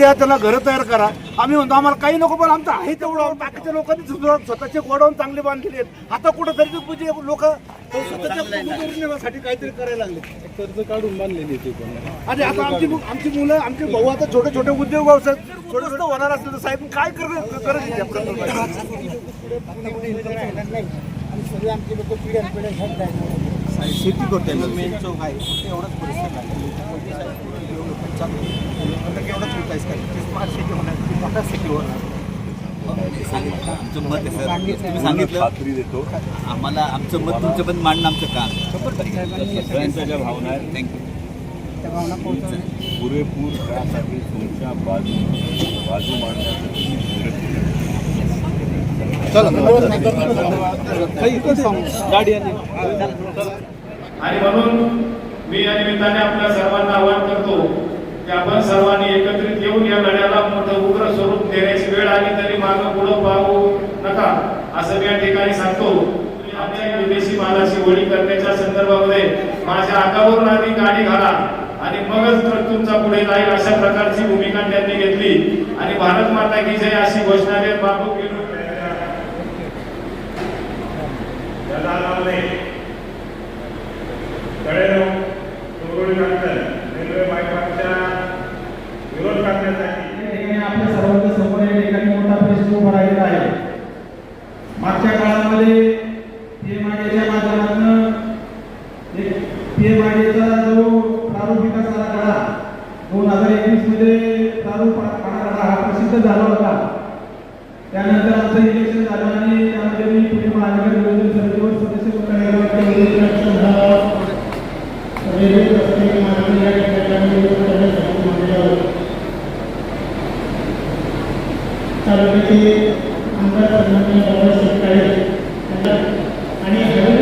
द्या त्यांना घरं तयार करा. आम्ही म्हणतो आम्हाला काही नको पण आमचं आहे तेवढं. बाकीच्या लोकांनी स्वतःचे गोडाऊन चांगले बांधलेले आहेत. आता कुठंतरी म्हणजे लोक स्वतःच्या काहीतरी करायला लागले. कर्ज काढून बांधलेली ते पण. आणि आता आमची आमची मुलं आमचे भाऊ आता छोटे छोटे उद्योग व्यवसाय छोटे छोटे होणार असले तर साहेब काय कर करायचं या प्रकल्पात? शेती करते मेन चौक आहे. एवढंच परिसर आहे. मोठा आमचं मत आहे सर तुम्ही सांगितलं. खात्री देतो. आम्हाला आमचं मत तुमचं पण मांडणं आमचं काम. सगळ्यांच्या ज्या भावना आहेत थँक्यू पुरेपूर त्यासाठी तुमच्या बाजू बाजू मांडण्यासाठी आणि म्हणून मी या निमित्ताने आपल्या सर्वांना आवाहन करतो की आपण सर्वांनी एकत्रित मागं पुढं पाहू नका. असं मी या ठिकाणी सांगतो. आमच्या विदेशी मालाची होळी करण्याच्या संदर्भामध्ये माझ्या अंगावरून आधी गाडी घाला. आणि मगच ट्रक तुमचा पुढे जाईल अशा प्रकारची भूमिका त्यांनी घेतली. आणि भारत माता की जय अशी घोषणा देत बापू गेलो. मागच्या काळामध्ये पीएमआरडीच्या माध्यमातून पीएमआरडीचा जो प्रारूप विकास आराखडा दोन हजार एकवीसमध्ये प्रारूप आराखडा हा प्रसिद्ध झाला होता. त्यानंतर आमचं इलेक्शन झालं आणि त्यामध्ये मी पुणे महानगर नियोजन समितीवर सदस्य करण्यासाठी तालुक्याचे आमदार सन्माननीय आणि